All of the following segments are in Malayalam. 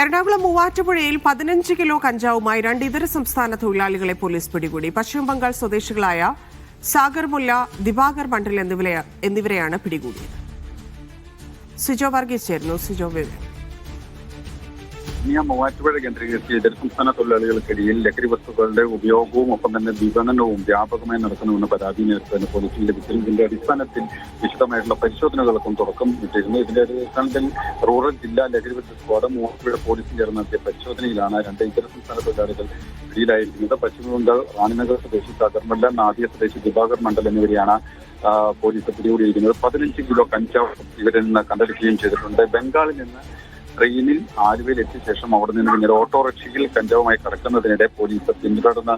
എറണാകുളം മൂവാറ്റുപുഴയിൽ പതിനഞ്ച് കിലോ കഞ്ചാവുമായി രണ്ട് ഇതര സംസ്ഥാന തൊഴിലാളികളെ പോലീസ് പിടികൂടി. പശ്ചിമ ബംഗാൾ സ്വദേശികളായ സാഗർ മുല്ല ദിവാകർ മണ്ഡൽ എന്നിവരെയാണ് പിടികൂടിയത്. സിജോ വർഗീസ് ചേരുന്നു. സിജോ ഇനി ആ മൂവാറ്റുപുഴ കേന്ദ്രീകരിച്ച് ഇതര സംസ്ഥാന തൊഴിലാളികൾക്കിടയിൽ ലഹരി വസ്തുക്കളുടെ ഉപയോഗവും ഒപ്പം തന്നെ വിപണനവും വ്യാപകമായി നടക്കുന്നുവെന്ന പരാതി നേരത്തെ പോലീസിന് ലഭിച്ചിരുന്നു. ഇതിന്റെ അടിസ്ഥാനത്തിൽ വിശദമായിട്ടുള്ള പരിശോധനകൾക്കും തുടക്കം ഇട്ടിരുന്നു. ഇതിന്റെ അടിസ്ഥാനത്തിൽ റൂറൽ ജില്ലാ ലഹരി വിരുദ്ധ സ്ക്വാഡ് മൂവാറ്റുപുഴ പോലീസിൽ ചേർന്ന് നടത്തിയ പരിശോധനയിലാണ് രണ്ട് ഇതര സംസ്ഥാന തൊഴിലാളികൾ പിടിയിലായിരിക്കുന്നത്. പശ്ചിമബംഗാൾ റാണിനഗർ സ്വദേശി സാഗർമല്ല നാദിയ സ്വദേശി ദിവാകർ മണ്ഡൽ എന്നിവരെയാണ് പോലീസ് പിടികൂടിയിരിക്കുന്നത്. പതിനഞ്ച് കിലോ കഞ്ചാവ് ഇവരിൽ നിന്ന് കണ്ടെടുക്കുകയും ചെയ്തിട്ടുണ്ട്. ബംഗാളിൽ നിന്ന് ട്രെയിനിൽ ആലുവയിൽ എത്തിയ ശേഷം അവിടെ നിന്ന് പിന്നീട് ഓട്ടോറിക്ഷയിൽ കഞ്ചാവുമായി കടക്കുന്നതിനിടെ പോലീസ് പിന്തുടർന്ന്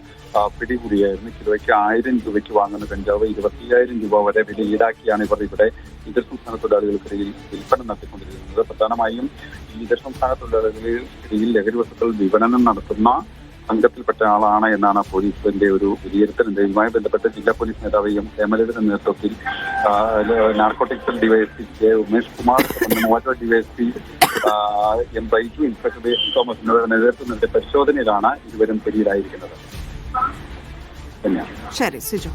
പിടികൂടിയായിരുന്നു. കിലോയ്ക്ക് ആയിരം രൂപയ്ക്ക് വാങ്ങുന്ന കഞ്ചാവ് ഇരുപത്തിയായിരം രൂപ വരെ വില ഈടാക്കിയാണ് ഇവർ ഇവിടെ ഇതര സംസ്ഥാന തൊഴിലാളികൾക്കിടയിൽ വിൽപ്പന നടത്തിക്കൊണ്ടിരിക്കുന്നത്. പ്രധാനമായും ഇതര സംസ്ഥാന തൊഴിലാളികൾക്കിടയിൽ ലഹരി വസ്തുക്കൾ വിപണനം നടത്തുന്ന സംഘത്തിൽപ്പെട്ട ആളാണ് എന്നാണ് പോലീസിന്റെ ഒരു വിലയിരുത്തൽ. ഇതുമായി ബന്ധപ്പെട്ട് ജില്ലാ പോലീസ് നേതാവ് എം എംഎൽഎയുടെ നേതൃത്വത്തിൽ narcotics DySP K Umesh Kumar Muvattupuzha DySP M Baiju inspector Thomas എന്നിവരുടെ നേതൃത്വം നൽകിയ പരിശോധനയിലാണ് ഇരുവരും പിടിയിലായിരിക്കുന്നത് ശരി സിജോ.